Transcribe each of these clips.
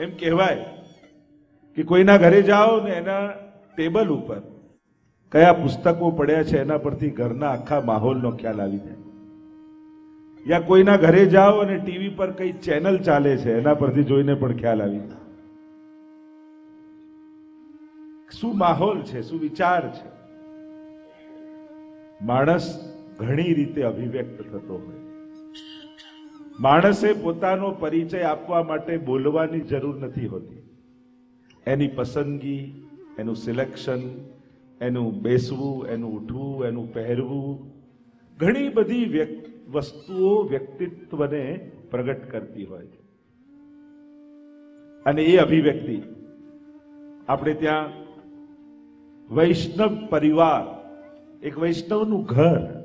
એમ કહેવાય કે કોઈના ઘરે જાઓ ને એના ટેબલ ઉપર કયા પુસ્તકો પડ્યા છે એના પરથી ઘરના આખા માહોલનો ખ્યાલ આવી જાય. યા કોઈના ઘરે જાઓ અને ટીવી પર કઈ ચેનલ ચાલે છે એના પરથી જોઈને પણ ખ્યાલ આવી શું માહોલ છે? શું વિચાર છે? માણસ ઘણી રીતે અભિવ્યક્ત થતો હોય માણસે પોતાનો પરિચય આપવા માટે બોલવાની જરૂર નથી હોતી. એની પસંદગી, એનું સિલેક્શન, એનું બેસવું, એનું ઉઠવું, એનું પહેરવું, ઘણી બધી વસ્તુઓ વ્યક્તિત્વને પ્રગટ કરતી હોય છે. અને એ અભિવ્યક્તિ, આપણે ત્યાં વૈષ્ણવ પરિવાર, એક વૈષ્ણવનું ઘર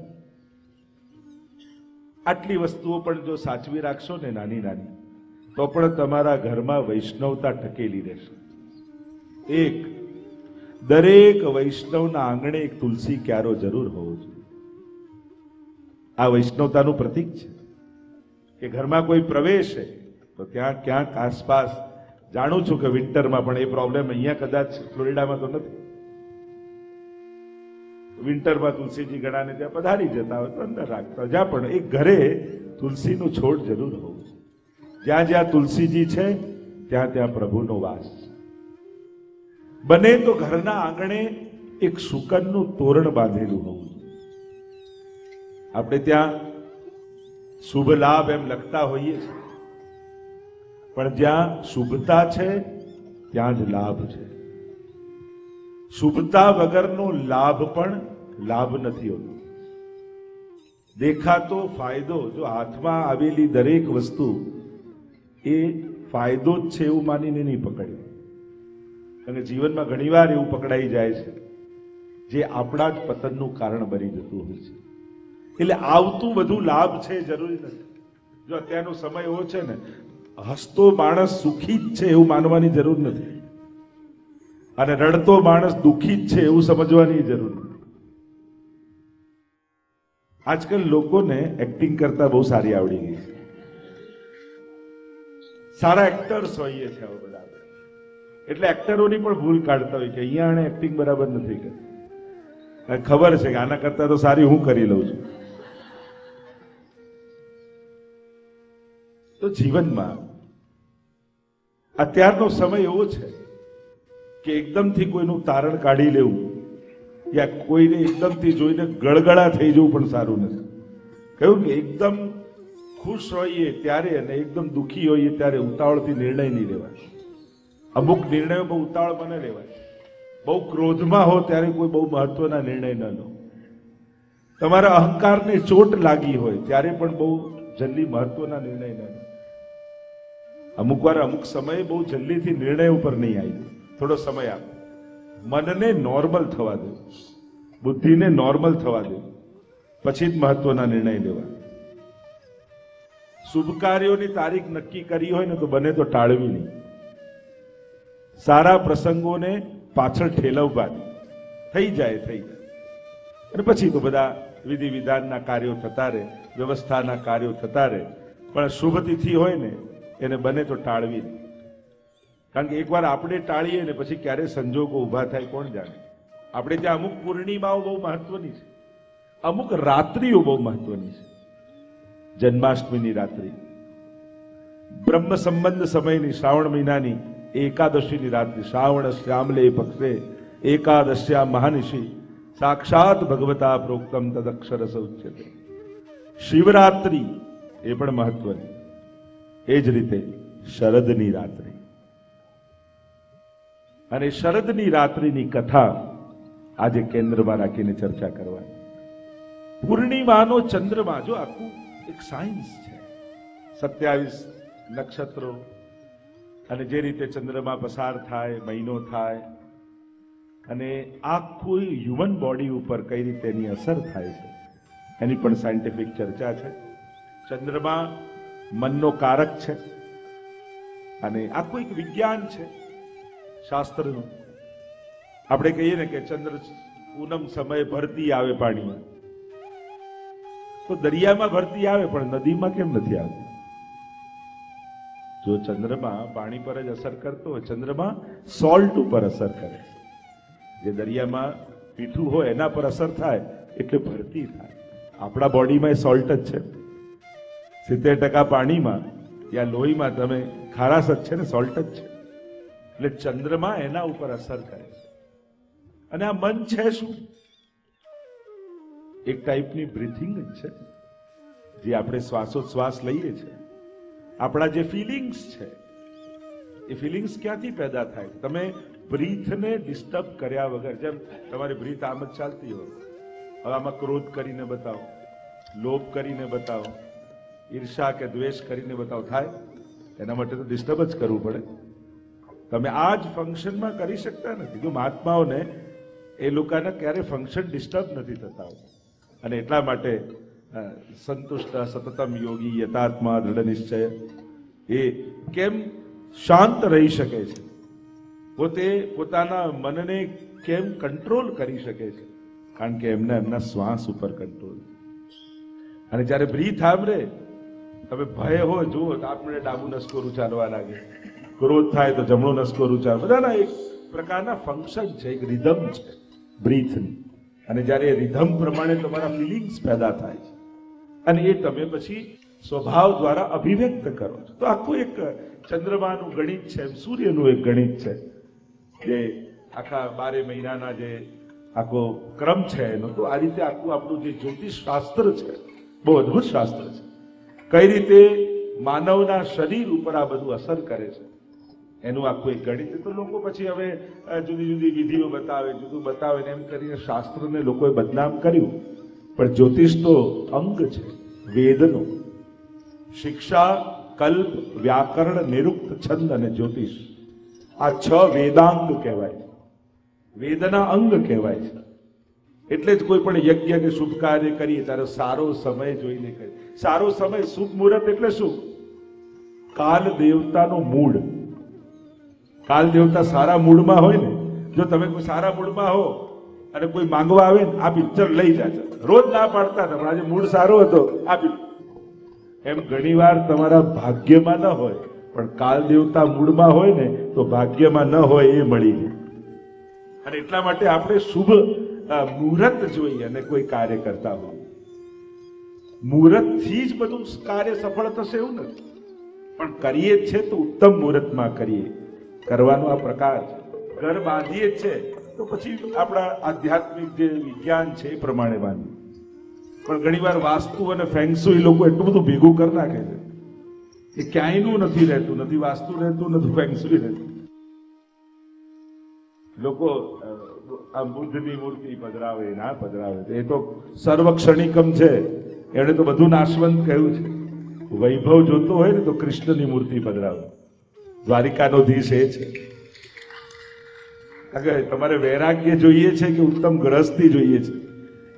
આટલી વસ્તુઓ પણ જો સાચવી રાખશો ને નાની નાની, તો પણ તમારા ઘરમાં વૈષ્ણવતા ટકેલી રહેશે. એક, દરેક વૈષ્ણવના આંગણે એક તુલસી ક્યારો જરૂર હોવો જોઈએ. આ વૈષ્ણવતાનું પ્રતીક છે. કે ઘરમાં કોઈ પ્રવેશે તો ત્યાં ક્યાંક આસપાસ, જાણું છું કે વિન્ટરમાં પણ એ પ્રોબ્લેમ અહીંયા કદાચ ફ્લોરિડામાં તો નથી. વિન્ટરમાં તુલસીજી ગળાને ત્યાં પધારી જતા હોય તો અંદર રાખતા જ્યાં પણ એક ઘરે તુલસીનું છોડ જરૂર હોવું જોઈએ. જ્યાં જ્યાં તુલસીજી છે, ત્યાં ત્યાં પ્રભુનો વાસ છે. બને તો ઘરના આંગણે એક શુકનનું તોરણ બાંધેલું હોવું આપણે ત્યાં શુભ લાભ એમ લખતા હોઈએ છીએ. પણ જ્યાં શુભતા છે, ત્યાં જ લાભ છે. શુભતા વગરનો લાભ પણ લાભ નથી હોતો. દેખાતો ફાયદો, જો હાથમાં આવેલી દરેક વસ્તુ એ ફાયદો જ છે એવું માનીને નહીં પકડ્યું અને જીવનમાં ઘણીવાર એવું પકડાઈ જાય છે, જે આપણા જ પતનનું કારણ બની જતું હોય છે. એટલે આવતું બધું લાભ છે, જરૂરી નથી. જો અત્યારનો સમય એવો છે ને, હસતો માણસ સુખી જ છે એવું માનવાની જરૂર નથી. અને રડતો માણસ દુઃખી જ છે એવું સમજવાની જરૂર નથી. આજકાલ લોકોને એક્ટિંગ કરતા બહુ સારી આવડી ગઈ છે. સારા એક્ટર્સ હોઈએ છે હવે એટલે એક્ટરોની પણ ભૂલ કાઢતા હોય કે અહીંયા આણે એક્ટિંગ બરાબર નથી કરતી ખબર છે કે આના કરતા તો સારી હું કરી લઉં છું. તો જીવનમાં અત્યારનો સમય એવો છે કે એકદમથી કોઈનું તારણ કાઢી લેવું યા કોઈને એકદમથી જોઈને ગળગળા થઈ જવું પણ સારું નથી. કહ્યું કે એકદમ ખુશ હોઈએ ત્યારે અને એકદમ દુઃખી હોઈએ ત્યારે ઉતાવળથી નિર્ણય નહીં લેવાય. અમુક નિર્ણયો બહુ ઉતાવળ મને લેવાય. બહુ ક્રોધમાં હો ત્યારે કોઈ બહુ મહત્વના નિર્ણય ન લો. તમારા અહંકારને ચોટ લાગી હોય ત્યારે પણ બહુ જલ્દી મહત્વના નિર્ણય ન અમુક વાર અમુક સમયે બહુ જલ્દીથી નિર્ણય ઉપર નહીં આવી થોડો સમય આપો. મનને નોર્મલ થવા દો. બુદ્ધિને નોર્મલ થવા દો. પછી જ મહત્વના નિર્ણય લેવા શુભ કાર્યોની તારીખ નક્કી કરી હોય ને તો બને તો ટાળવી નહીં. સારા પ્રસંગોને પાછળ ઠેલવવા થઈ જાય થઈ જાય. અને પછી તો બધા વિધિ વિધાનના કાર્યો થતા રહે, વ્યવસ્થાના કાર્યો થતા રહે. પણ શુભ તિથિ હોય ને, એને બને તો ટાળવી નહીં. કારણ કે એકવાર આપણે ટાળીએ ને પછી ક્યારે સંજોગો ઊભા થાય કોણ જાણે? આપણે ત્યાં અમુક પૂર્ણિમાઓ બહુ મહત્વની છે. અમુક રાત્રિઓ બહુ મહત્વની છે. જન્માષ્ટમીની રાત્રિ, બ્રહ્મ સંબંધ સમયની શ્રાવણ મહિનાની એકાદશીની રાત્રિ, શ્રાવણ શ્યામલે પક્ષે એકાદશ્યા મહાનિશી સાક્ષાત ભગવતા પ્રોક્તમ તદક્ષર સૌચ્યતે શિવરાત્રિ એ પણ મહત્વની. એ જ રીતે શરદની રાત્રિ. અને શરદની રાત્રિની કથા આજે કેન્દ્રમાં રાખીને ચર્ચા કરવાની. પૂર્ણિમાનો ચંદ્રમા જો આખું એક સાયન્સ છે. સત્યાવીસ નક્ષત્રો અને જે રીતે ચંદ્રમા પસાર થાય, મહિનો થાય, અને આખું હ્યુમન બોડી ઉપર કઈ રીતે એની અસર થાય છે, એની પણ સાયન્ટિફિક ચર્ચા છે. ચંદ્રમા મનનો કારક છે અને આખું એક વિજ્ઞાન છે. શાસ્ત્રનું. આપણે કહીએ ને કે ચંદ્ર પૂનમ સમયે ભરતી આવે પાણીમાં. તો દરિયામાં ભરતી આવે, પણ નદીમાં કેમ નથી આવતી? જો ચંદ્રમાં પાણી પર જ અસર કરતો હોય, ચંદ્રમાં સોલ્ટ ઉપર અસર કરે જે દરિયામાં મીઠું હોય, એના પર અસર થાય, એટલે ભરતી થાય. આપણા બોડીમાં એ સોલ્ટ જ છે. સિત્તેર ટકા પાણીમાં યા લોહીમાં તમે ખારાશ જ છે ને, સોલ્ટ જ છે. એટલે ચંદ્રમા એના ઉપર અસર કરે છે. અને આ મન છે શું? એક ટાઈપની બ્રીથિંગ જ છે. જે આપણે શ્વાસોશ્વાસ લઈએ છીએ આપણા જે ફિલિંગ્સ છે, એ ફિલિંગ્સ ક્યાંથી પેદા થાય? તમે બ્રીથને ડિસ્ટર્બ કર્યા વગર, જેમ તમારી બ્રીથ આમ જ ચાલતી હોય. હવે આમાં ક્રોધ કરીને બતાવો, લોભ કરીને બતાવો, ઈર્ષા કે દ્વેષ કરીને બતાવો. થાય? એના માટે તો ડિસ્ટર્બ જ કરવું પડે. તમે આ જ ફંક્શનમાં કરી શકતા નથી. જો મહાત્માઓને એ લોકોના ક્યારે ફંક્શન ડિસ્ટર્બ નથી થતા અને એટલા માટે સંતુષ્ટ, સતતમ યોગી, યથાત્મા દૃઢ નિશ્ચય, એ કેમ શાંત રહી શકે છે? પોતે પોતાના મનને કેમ કંટ્રોલ કરી શકે છે? કારણ કે એમને એમના શ્વાસ ઉપર કંટ્રોલ અને જ્યારે બ્રીથ આમરે તમે ભય હોય જુઓ તો આપણે ડાબુ નસકોરું ચાલવા લાગે. ક્રોધ થાય તો જમણું નસકો ચાલે બધાના એક પ્રકારના ફંક્શન છે, એક રિધમ છે બ્રીથની અને જ્યારે રિધમ પ્રમાણે તમારા ફિલિંગ્સ પેદા થાય છે. અને એ તમે પછી સ્વભાવ દ્વારા અભિવ્યક્ત કરો છો. તો આખું એક ચંદ્રમાનું ગણિત છે સૂર્યનું એક ગણિત છે, જે આખા બારે મહિનાના જે આખો ક્રમ છે એનો. તો આ રીતે આખું આપણું જે જ્યોતિષ શાસ્ત્ર છે, બહુ અદ્ભુત શાસ્ત્ર છે. કઈ રીતે માનવના શરીર ઉપર આ બધું અસર કરે છે. એનું આખું એક ગણિત તો લોકો પછી હવે જુદી જુદી વિધિઓ બતાવે, જુદું બતાવે ને એમ કરીને શાસ્ત્રને લોકોએ બદનામ કર્યું. પણ જ્યોતિષ તો અંગ છે, વેદનો. શિક્ષા, કલ્પ, વ્યાકરણ, નિરુક્ત છંદ અને જ્યોતિષ. આ છ વેદાંગ કહેવાય. વેદના અંગ કહેવાય છે. એટલે જ કોઈ પણ યજ્ઞ કે શુભ કાર્ય કરીએ ત્યારે સારો સમય જોઈને કરીએ. સારો સમય શુભ મુહૂર્ત એટલે શું? કાલ દેવતાનો મૂડ કાલ દેવતા સારા મૂડમાં હોય ને, જો તમે કોઈ સારા મૂડમાં હો અને કોઈ માંગવા આવે ને, આ પિક્ચર લઈ જાય રોજ ના પાડતા હતા, પણ આજે મૂડ સારો હતો, આ એમ ઘણીવાર તમારા ભાગ્યમાં ન હોય, પણ કાલ દેવતા મૂળમાં હોય ને, તો ભાગ્યમાં ન હોય એ મળી જાય. અને એટલા માટે આપણે શુભ મુહૂર્ત જોઈએ અને કોઈ કાર્ય કરતા હોય. મુહૂર્તથી જ બધું કાર્ય સફળ થશે એવું નથી. પણ કરીએ છે તો ઉત્તમ મુહૂર્તમાં કરીએ. કરવાનો આ પ્રકાર ઘર બાંધીએ જ છે, તો પછી આપણા આધ્યાત્મિક જે વિજ્ઞાન છે એ પ્રમાણે બાંધીએ. પણ ઘણીવાર વાસ્તુ અને ફેંગસુ એ લોકો એટલું બધું ભેગું કરી નાખે છે એ ક્યાંયનું નથી રહેતું, નથી વાસ્તુ રહેતું, નથી ફેંગસુ રહેતું. લોકો આ બુદ્ધની મૂર્તિ પધરાવે ના પધરાવે એ તો સર્વક્ષણિકમ છે. એણે તો બધું નાશવંત કહ્યું છે. વૈભવ જોતો હોય ને તો કૃષ્ણની મૂર્તિ પધરાવે. દ્વારિકાનો ધીશ એ છે. કારણ તમારે વૈરાગ્ય જોઈએ છે કે ઉત્તમ ગ્રહસ્થી જોઈએ છે?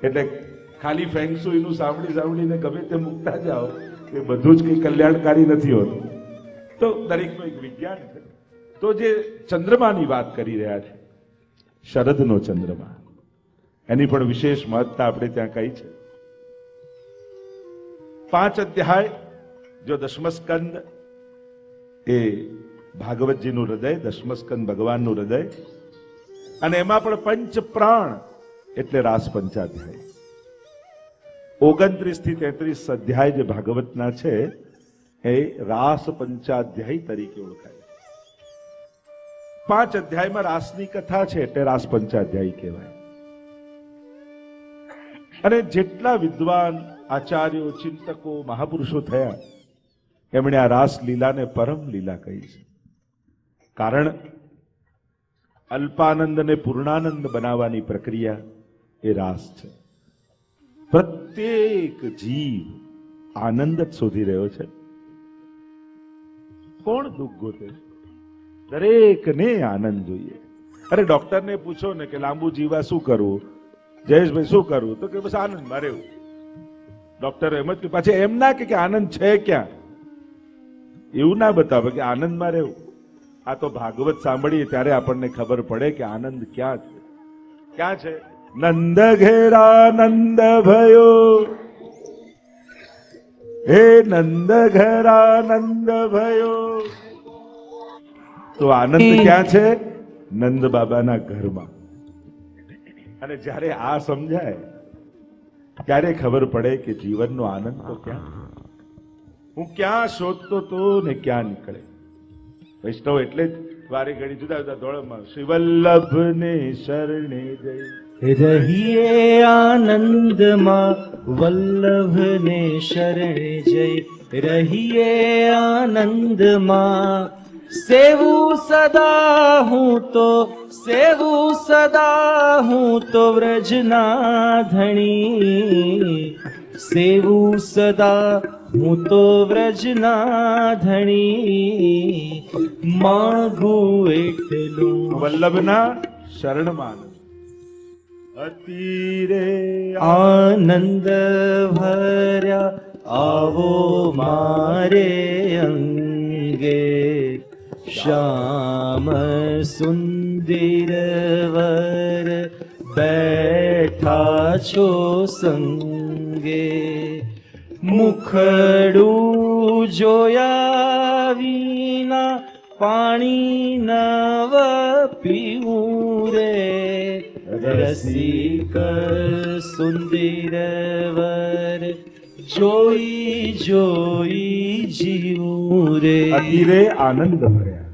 એટલે ખાલી ફેંગસુઈનું સાંભળી સાંભળીને ગમે તે મૂકતા જાઓ, એ બધું જ કંઈ કલ્યાણકારી નથી હોતું. તો દરેકનું એક વિજ્ઞાન છે. તો જે ચંદ્રમાની વાત કરી રહ્યા છે, શરદનો ચંદ્રમા, એની પણ વિશેષ મહત્તા આપણે ત્યાં કહી છે. પાંચ અધ્યાય, જો દશમસ્કંદ, એ ભાગવતજીનું હૃદય, દશમસ્કંદ ભગવાનનું હૃદય. અને એમાં પણ પંચ પ્રાણ એટલે રાસ પંચાધ્યાય. ઓગણત્રીસથી તેત્રીસ અધ્યાય જે ભાગવતના છે, એ રાસ પંચાધ્યાય તરીકે ઓળખાય પાંચ અધ્યાયમાં રાસની કથા છે એટલે રાસ પંચાધ્યાય કહેવાય. અને જેટલા વિદ્વાન, આચાર્યો, ચિંતકો, મહાપુરુષો થયા, એમણે આ રાસ લીલાને પરમ લીલા કહી છે. કારણ અલ્પાનંદને પૂર્ણાનંદ બનાવવાની પ્રક્રિયા એ રાસ છે. પ્રત્યેક જીવ આનંદ જ શોધી રહ્યો છે. કોણ દુઃખ ગોતે? દરેકને આનંદ જોઈએ. અરે ડોક્ટરને પૂછો ને કે લાંબુ જીવા શું કરવું જયેશભાઈ શું કરવું તો કે બસ આનંદમાં રહેવું. ડોક્ટર એમ જ પાછી એમ ના કે આનંદ છે ક્યાં? એવું ના બતાવે કે આનંદમાં રહેવું. આ તો ભાગવત સાંભળીએ ત્યારે આપણને ખબર પડે કે આનંદ ક્યાં છે. ક્યાં છે? નંદ ઘેરા નંદ ભયો હે નંદ ઘરાનંદ ભયો તો આનંદ ક્યાં છે? નંદ બાબાના ઘરમાં. અને જ્યારે આ સમજાય ત્યારે ખબર પડે કે જીવનનો આનંદ તો ક્યાં હું ક્યાં શોધતો તો ને ક્યાં નીકળે? વૈષ્ણવ એટલે જ વારે ઘડી જુદા જુદા ધોળમાં શ્રી વલ્લભ ને શરણે જઈ. રહીએ આનંદમાં વલ્લભને શરણે જય રહીએ આનંદમાં સેવું સદા હું તો, સેવું સદા હું તો વ્રજના ધણી સેવું સદા હું તો વ્રજના ધણી માગું એટલું વલ્લભના શરણમાં. અતિરે આનંદ ભર્યા આવો મારે અંગે. શ્યામ સુંદર વર બેઠા છો સંગે. મુખડું જોયા વિના પાણી નવ પીવું રે રસિક સુંદર વર જોઈ જોઈ જીવું રે અતિરે આનંદ ભર્યા.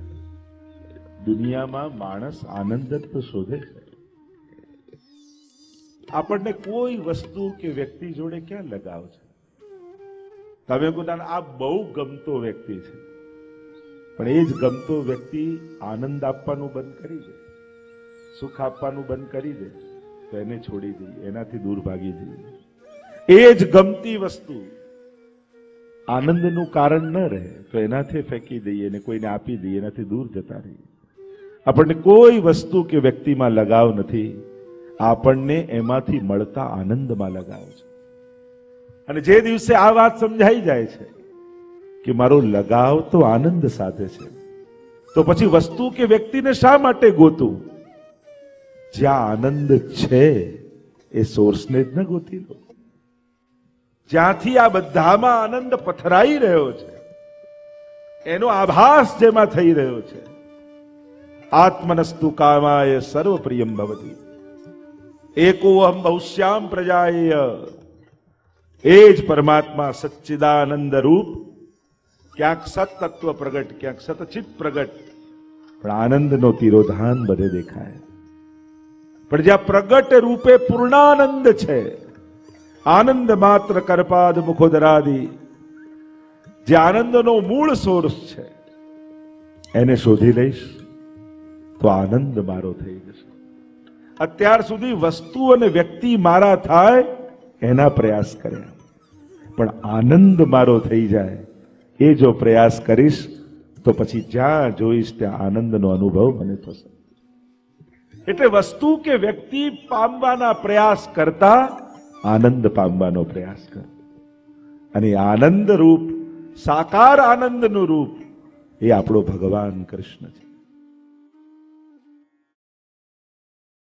દુનિયામાં માણસ આનંદ તો શોધે છે. આપણને કોઈ વસ્તુ કે વ્યક્તિ જોડે ક્યાં લગાવ છે? પોતાને આ બહુ ગમતો વ્યક્તિ છે. પણ એ જ ગમતો વ્યક્તિ આનંદ આપવાનું બંધ કરી દે, સુખ આપવાનું બંધ કરી દે, તો એને છોડી દઈએ એનાથી દૂર ભાગી જઈએ એ જ ગમતી વસ્તુ આનંદનું કારણ ન રહે, તો એનાથી ફેંકી દઈએ અને કોઈને આપી દઈએ, એનાથી દૂર જતા રહીએ. આપણને કોઈ વસ્તુ કે વ્યક્તિમાં લગાવ નથી, આપણને એમાંથી મળતા આનંદમાં લગાવ છે. અને જે દિવસે આ વાત સમજાઈ જાય છે કે મારો લગાવ તો આનંદ સાથે છે. તો પછી વસ્તુ કે વ્યક્તિને શા માટે ગોતું? જ્યાં આનંદ છે એ સોર્સને જ ન ગોતી લો. જ્યાંથી આ બધામાં આનંદ પથરાઈ રહ્યો છે, એનો આભાસ જેમાં થઈ રહ્યો છે, આત્મનસ્તુ કામાય સર્વ પ્રિયમ ભવતી. એકો અહમ બહુશ્યામ પ્રજાય એ જ પરમાત્મા સચ્ચિદાનંદ રૂપ. ક્યાંક સત તત્વ પ્રગટ, ક્યાંક સતચિત પ્રગટ, પણ આનંદનો તિરોધાન બધે દેખાય. પણ જ્યાં પ્રગટ રૂપે પૂર્ણાનંદ છે, આનંદ માત્ર કરપાદ મુખોદરાદી. જે આનંદનો મૂળ સોર્સ છે, એને શોધી લઈશ, તો આનંદ મારો થઈ જશે. અત્યાર સુધી વસ્તુ અને વ્યક્તિ મારા થાય એના પ્રયાસ કર્યા. પણ આનંદ મારો થઈ જાય. એ જો પ્રયાસ કરીશ, તો પછી જ્યાં જોઈશ ત્યાં આનંદનો અનુભવ મને થશે. એટલે વસ્તુ કે વ્યક્તિ પામવાના પ્રયાસ કરતા, આનંદ પામવાનો પ્રયાસ કર. અને આનંદ રૂપ, સાકાર આનંદનું રૂપ, એ આપણો ભગવાન કૃષ્ણ છે.